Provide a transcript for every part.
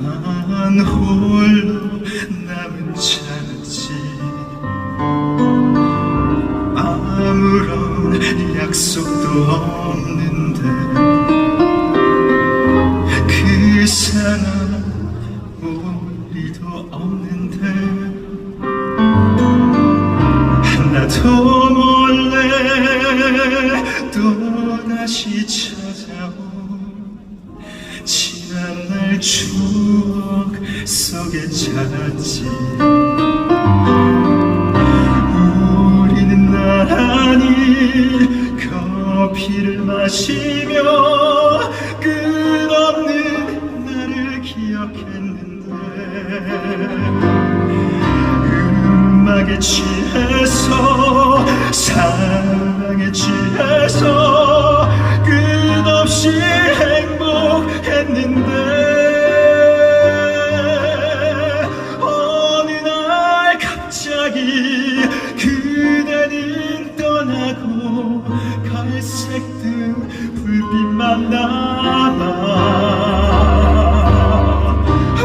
나만 홀로 남은 차지. 아무런 약속도 없는데 그 사람 우리도 없는데. 나도 추억 속에 찾았지. 우리는 나란히 커피를 마시며 끝없는 나를 기억했는데 음악에 취해서 사랑에 취해서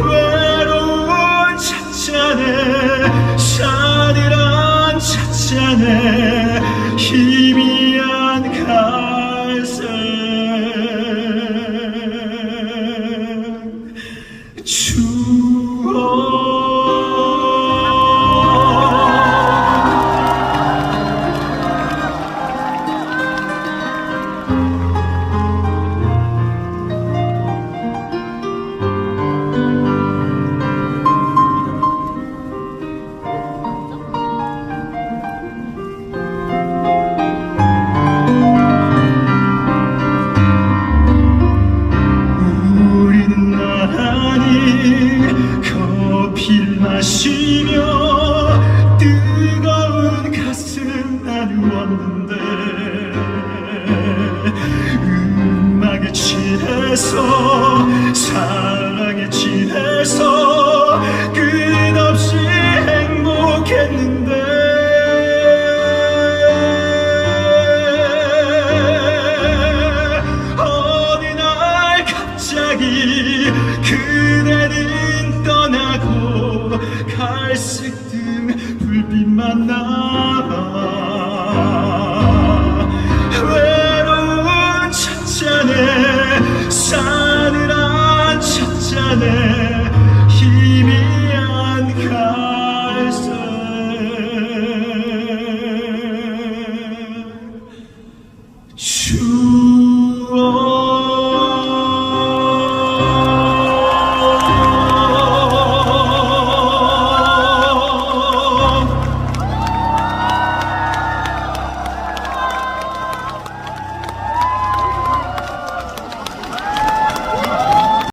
외로운 찻잔에 싸늘한 찻잔에 희미 마시며 뜨거운 가슴 나누었는데 음악에 취해서 사랑에 취해서